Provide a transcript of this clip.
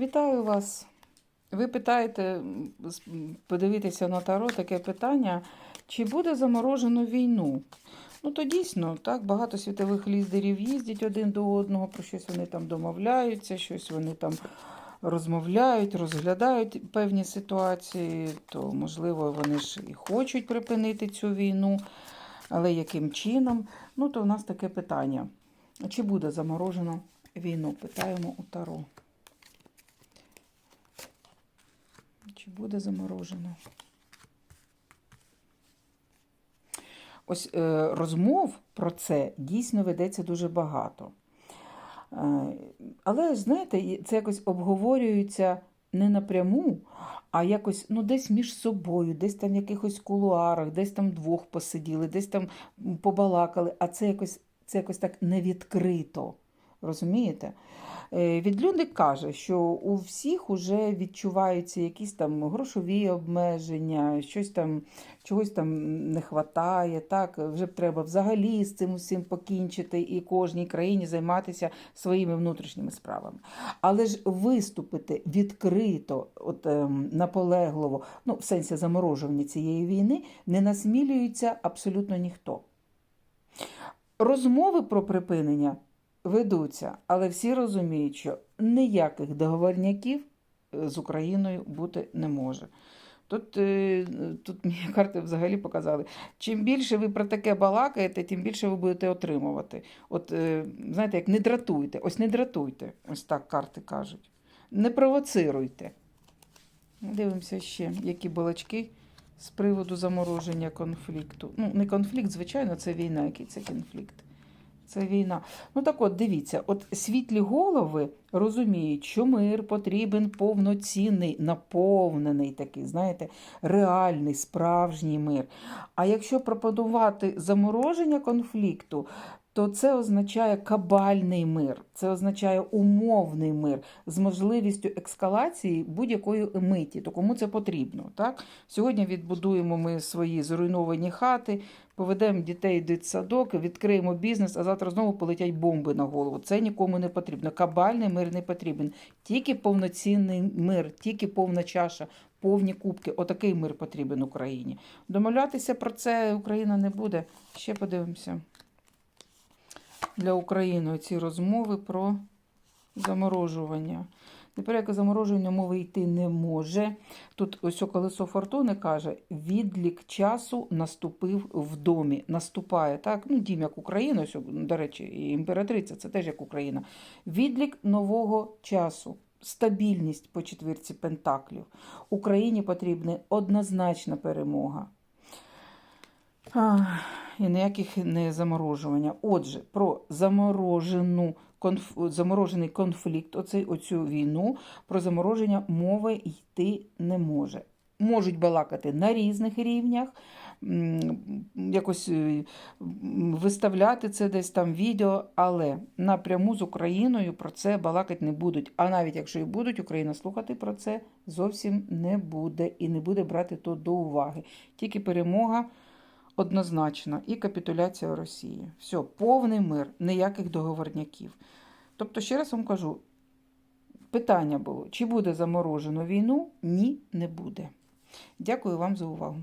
Вітаю вас. Ви питаєте, подивитися на Таро таке питання, чи буде заморожено війну? Ну, то дійсно, так, багато світових лідерів їздять один до одного, про щось вони там домовляються, щось вони там розмовляють, розглядають певні ситуації, то, можливо, вони ж і хочуть припинити цю війну, але яким чином? Ну, то в нас таке питання. Чи буде заморожено війну? Питаємо у Таро. Чи буде заморожено? Ось е, розмов про це дійсно ведеться дуже багато. Е, але, знаєте, це якось обговорюється не напряму, а якось ну, десь між собою, десь там в якихось кулуарах, десь там двох посиділи, десь там побалакали, а це якось, це якось так не відкрито. Розумієте? Е, Відлюдник каже, що у всіх вже відчуваються якісь там грошові обмеження, щось там, чогось там не вистачає, так, вже треба взагалі з цим усім покінчити і кожній країні займатися своїми внутрішніми справами. Але ж виступити відкрито, от, ем, наполегливо, ну, в сенсі заморожування цієї війни, не насмілюється абсолютно ніхто. Розмови про припинення ведуться, але всі розуміють, що ніяких договорняків е, з Україною бути не може. Тут, е, тут мені карти взагалі показали. Чим більше ви про таке балакаєте, тим більше ви будете отримувати. От, е, знаєте, як не дратуйте, ось не дратуйте, ось так карти кажуть. Не провоцируйте. Дивимося ще, які балачки з приводу замороження конфлікту. Ну, не конфлікт, звичайно, це війна. Який це конфлікт? Це війна. Ну так от, дивіться, от світлі голови розуміють, що мир потрібен повноцінний, наповнений такий, знаєте, реальний, справжній мир. А якщо пропонувати замороження конфлікту, то це означає кабальний мир, це означає умовний мир з можливістю ескалації будь-якої миті. То кому це потрібно? Так? Сьогодні відбудуємо ми свої зруйновані хати, поведемо дітей в дитсадок, відкриємо бізнес, а завтра знову полетять бомби на голову. Це нікому не потрібно. Кабальний мир не потрібен. Тільки повноцінний мир, тільки повна чаша, повні кубки. Отакий мир потрібен Україні. Домовлятися про це Україна не буде. Ще подивимося. Для України ці розмови про заморожування. Тепер, як заморожування мови йти не може. Тут ось колесо фортуни каже: відлік часу наступив в домі. Наступає так. Ну, дім як Україна, ось, до речі, імператриця це теж як Україна. Відлік нового часу. Стабільність по четвірці пентаклів. Україні потрібна однозначна перемога. Ах, і ніяких не заморожування. Отже, про заморожену конф... заморожений конфлікт, оцей, оцю війну, про замороження мови йти не може. Можуть балакати на різних рівнях, якось е, виставляти це десь там відео, але напряму з Україною про це балакати не будуть. А навіть якщо і будуть, Україна слухати про це зовсім не буде і не буде брати то до уваги. Тільки перемога однозначно і капітуляція Росії. Все, повний мир, ніяких договорняків. Тобто, ще раз вам кажу, питання було: чи буде заморожено війну? Ні, не буде. Дякую вам за увагу.